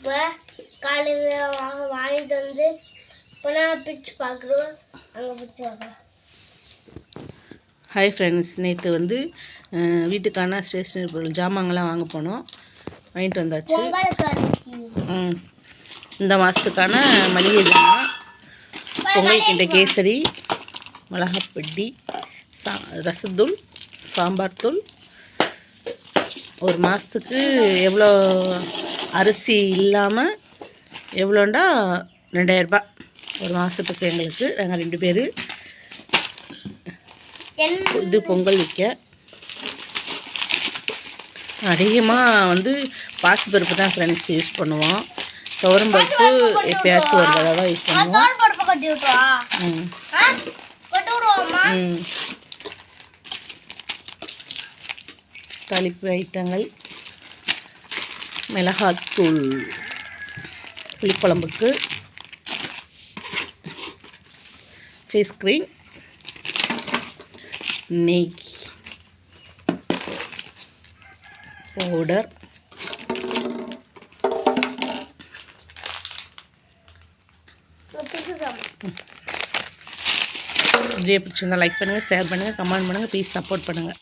இப்போ காலையில் வாங்க வாங்கிட்டு வந்து இப்போ நான் பிரித்து பார்க்குறோம். அங்கே பிரித்து பார்க்கலாம். ஹாய் ஃப்ரெண்ட்ஸ் நேற்று வந்து வீட்டுக்கான ஸ்டேஷனரி பொருள் ஜாமான்கள்லாம் வாங்க போனோம். வாங்கிட்டு வந்தாச்சு. ம். இந்த மாதத்துக்கான மளிகை ஜாமான். பொங்கல் கிண்ட கேசரி மிளகாப்பொடி சா ரசத்தூள் சாம்பார் தூள். ஒரு மாதத்துக்கு எவ்வளோ அரிசி இல்லாமல் எவ்வளோண்டா? ரெண்டாயிரரூபா. ஒரு மாதத்துக்கு எங்களுக்கு நாங்கள் ரெண்டு பேர். இது பொங்கல் வைக்க. அதிகமாக வந்து பாசிப்பருப்பு தான் ஃப்ரெண்ட்ஸ் யூஸ் பண்ணுவோம். துவரம்பருப்பு எப்பயாச்சும் ஒரு தடவை யூஸ் பண்ணுவோம். பருப்பு ம். தாளிப்பு ஐட்டங்கள். மிளகாத்தூள் புளிக்குழம்புக்கு ஃபேஸ் க்ரீம் நெய் பவுடர் வீடியோ பிடிச்சிருந்தா லைக் பண்ணுங்கள் ஷேர் பண்ணுங்கள் கமெண்ட் பண்ணுங்கள் ப்ளீஸ் சப்போர்ட் பண்ணுங்கள்